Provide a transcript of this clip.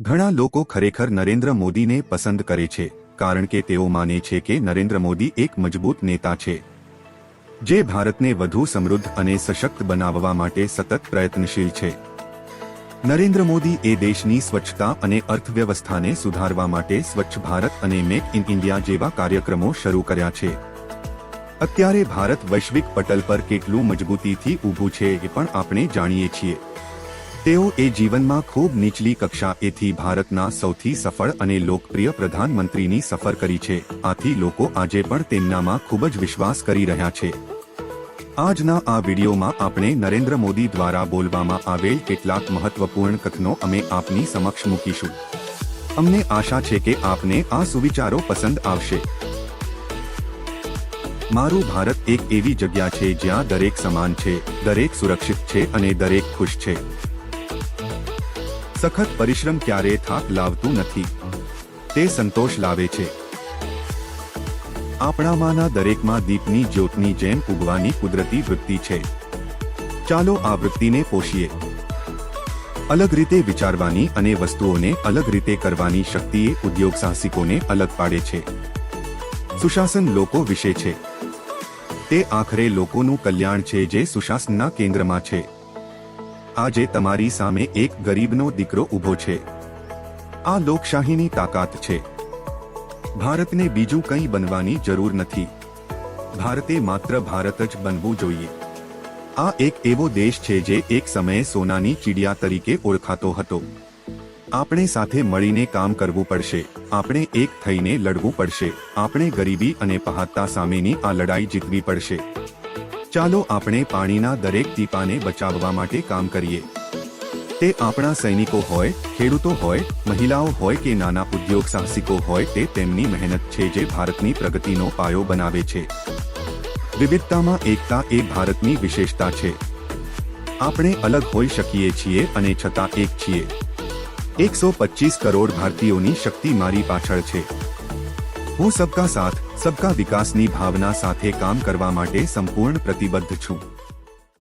ઘણા લોકો ખરેખર નરેન્દ્ર મોદીને પસંદ કરે છે, કારણ કે તેઓ માને છે કે નરેન્દ્ર મોદી એક મજબૂત નેતા છે. જે ભારતને વધુ સમૃદ્ધ અને સશક્ત બનાવવા માટે સતત પ્રયત્નશીલ છે. નરેન્દ્ર મોદી એ દેશની સ્વચ્છતા અને અર્થવ્યવસ્થાને સુધારવા માટે સ્વચ્છ ભારત અને મેક ઇન ઇન્ડિયા જેવા કાર્યક્રમો શરૂ કર્યા છે. અત્યારે ભારત વૈશ્વિક પટલ પર કેટલું મજબૂતીથી ઊભું છે એ પણ આપણે જાણીએ છીએ. તેઓ એ જીવનમાં ખૂબ નીચલી કક્ષાએથી ભારતના સૌથી સફળ અને લોકપ્રિય પ્રધાનમંત્રીની સફર કરી છે. આથી લોકો આજે પણ તેમનામાં ખૂબ જ વિશ્વાસ કરી રહ્યા છે. આજના આ વિડીયોમાં આપણે નરેન્દ્ર મોદી દ્વારા બોલવામાં આવેલ કેટલાક મહત્વપૂર્ણ કથનો અમે આપની સમક્ષ મૂકીશું. અમને આશા છે કે આપને આ સુવિચારો પસંદ આવશે. મારું ભારત એક એવી જગ્યા છે જ્યાં દરેક સમાન છે, દરેક સુરક્ષિત છે અને દરેક ખુશ છે. સખત પરિશ્રમ ક્યારે થાક લાવતું નથી. તે સંતોષ લાવે છે. આપણામાંના દરેકમાં દીપની જ્યોતની જેમ ઉગવાની કુદરતી વૃત્તિ છે. ચાલો આ વૃત્તિને પોષીએ. અલગ રીતે વિચારવાની અને વસ્તુઓને અલગ રીતે કરવાની શક્તિએ ઉદ્યોગ સાહસિકોને અલગ પાડે છે. સુશાસન લોકો વિશે છે. તે આખરે લોકોનું કલ્યાણ છે જે સુશાસનના કેન્દ્રમાં છે. આજે તમારી સામે એક ગરીબનો દીકરો ઊભો છે. આ લોકશાહીની તાકાત છે. ભારતને બીજું કંઈ બનવાની જરૂર નથી. ભારતે માત્ર ભારત જ બનવું જોઈએ. આ એક એવો દેશ છે જે એક સમયે સોનાની ચીડિયા તરીકે ઓળખાતો હતો. આપણે સાથે મળીને કામ કરવું પડશે. આપણે એક થઈને લડવું પડશે. આપણે ગરીબી અને પહાતા સામેની આ લડાઈ જીતવી પડશે. ચાલો આપણે પાણીના દરેક ટીપાને બચાવવા માટે કામ કરીએ. તે આપણા સૈનિકો હોય, ખેડૂતો હોય, મહિલાઓ હોય કે નાના ઉદ્યોગ સાહસિકો હોય તે તેમની મહેનત છે જે ભારતની પ્રગતિનો પાયો બનાવે છે. વિવિધતામાં એકતા એ ભારતની વિશેષતા છે. આપણે અલગ હોઈ શકીએ છીએ અને છતાં એક છીએ. એકસો પચીસ કરોડ ભારતીયોની શક્તિ મારી પાછળ છે. હું સબકા સાથ, સબકા વિકાસની ભાવના સાથે કામ કરવા માટે સંપૂર્ણ પ્રતિબદ્ધ છું.